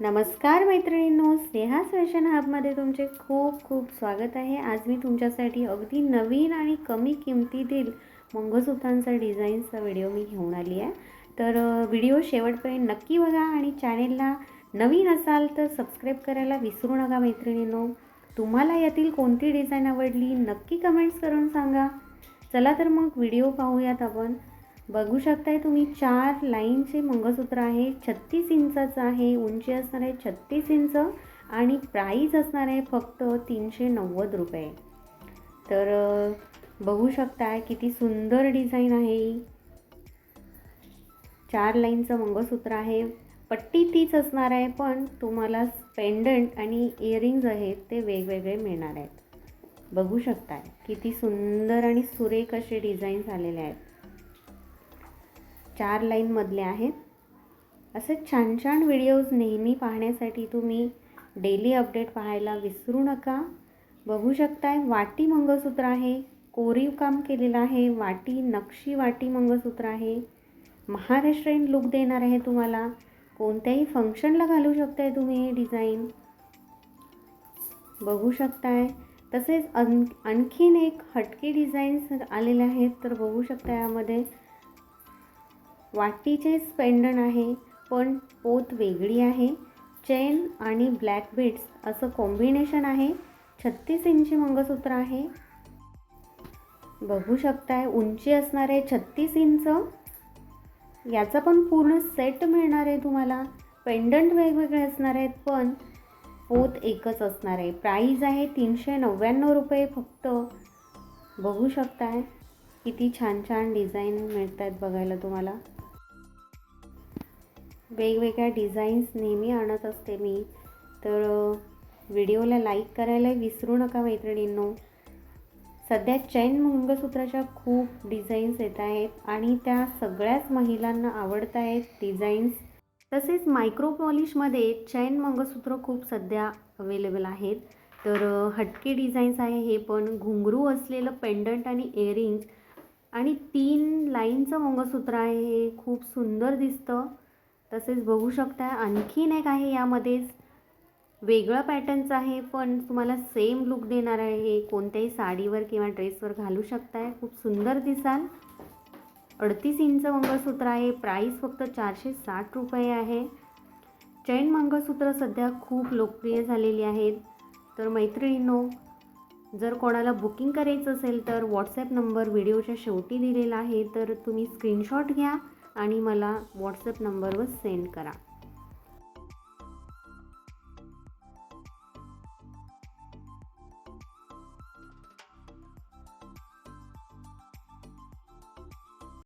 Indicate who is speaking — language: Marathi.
Speaker 1: नमस्कार मैत्रिणींनो स्नेहा फॅशन हबमध्ये तुमचे खूप खूप स्वागत आहे. आज मी तुमच्यासाठी अगदी नवीन आणि कमी किमतीतील मंगळसूत्रांचा डिझाईनचा व्हिडिओ मी घेऊन आली आहे. तर व्हिडिओ शेवटपर्यंत नक्की बघा आणि चॅनेलला नवीन असाल तर सबस्क्राईब करायला विसरू नका मैत्रिणींनो. तुम्हाला यातील कोणती डिझाईन आवडली नक्की कमेंट्स करून सांगा. चला तर मग व्हिडिओ पाहूयात आपण. बघू शकताय तुम्ही चार लाईनचे मंगळसूत्र आहे छत्तीस इंचाचं आहे उंची असणार आहे छत्तीस इंच आणि प्राईज असणार आहे फक्त तीनशे नव्वद रुपये. तर बघू शकताय किती सुंदर डिझाईन आहे चार लाईनचं मंगळसूत्र आहे पट्टी तीच असणार आहे पण तुम्हाला पेंडंट आणि इयरिंग्ज आहेत ते वेगवेगळे मिळणार आहेत. बघू शकताय किती सुंदर आणि सुरेख असे डिझाईन्स आलेले आहेत. चार लाईनमधले आहेत. असे छान छान व्हिडिओज नेहमी पाहण्यासाठी तुम्ही डेली अपडेट पाहायला विसरू नका. बघू शकताय वाटी मंगळसूत्र आहे कोरीव काम केलेलं आहे वाटी नक्षी वाटी मंगळसूत्र आहे. महाराष्ट्रीयन लुक देणार आहे तुम्हाला. कोणत्याही फंक्शनला घालू शकताय तुम्ही हे डिझाईन बघू शकताय. तसेच अन आणखीन एक हटके डिझाईन्स आलेले आहेत तर बघू शकता यामध्ये. वाटीचे पेंडन आहे पण पोत वेगळी आहे. चेन आणि ब्लॅक बिट्स असं कॉम्बिनेशन आहे. छत्तीस इंची मंगळसूत्र आहे. बघू शकताय उंची असणार आहे छत्तीस इंच. याचा पण पूर्ण सेट मिळणार आहे तुम्हाला. पेंडंट वेगवेगळे असणार आहेत पण पोत एकच असणार आहे. प्राईज आहे तीनशे नव्याण्णव रुपये फक्त. बघू शकताय. किती छान छान डिझाईन मिळत आहेत बघायला तुम्हाला. वेगवेगळ्या डिझाईन्स नेहमी आणत असते मी. तर व्हिडिओला लाईक करायला विसरू नका मैत्रिणींनो. सध्या चैन मंगळसूत्राच्या खूप डिझाईन्स येत आहेत आणि त्या सगळ्याच महिलांना आवडत आहेत डिझाईन्स. तसेच मायक्रो पॉलिशमध्ये चैन मंगळसूत्र खूप सध्या अवेलेबल आहेत. तर हटके डिझाईन्स आहे हे पण घुंगरू असलेलं पेंडंट आणि इयरिंग्ज. आणि तीन लाईनचं मंगळसूत्र आहे हे खूप सुंदर दिसतं. तसेच बघू शकता आणखीन एक आहे यामध्येच. वेगळं पॅटर्नचं आहे पण तुम्हाला सेम लुक देणार आहे. हे कोणत्याही साडीवर किंवा ड्रेसवर घालू शकताय. खूप सुंदर दिसाल. अडतीस इंच मंगळसूत्र आहे. प्राईस फक्त चारशे साठ रुपये आहे. चैन मंगळसूत्र सध्या खूप लोकप्रिय झालेली आहेत. तर मैत्रिणींनो जर कोणाला बुकिंग करायचं असेल तर व्हॉट्सॲप नंबर व्हिडिओच्या शेवटी दिलेला आहे. तर तुम्ही स्क्रीनशॉट घ्या. आणि मला व्हॉट्सअप नंबरवर सेंड करा.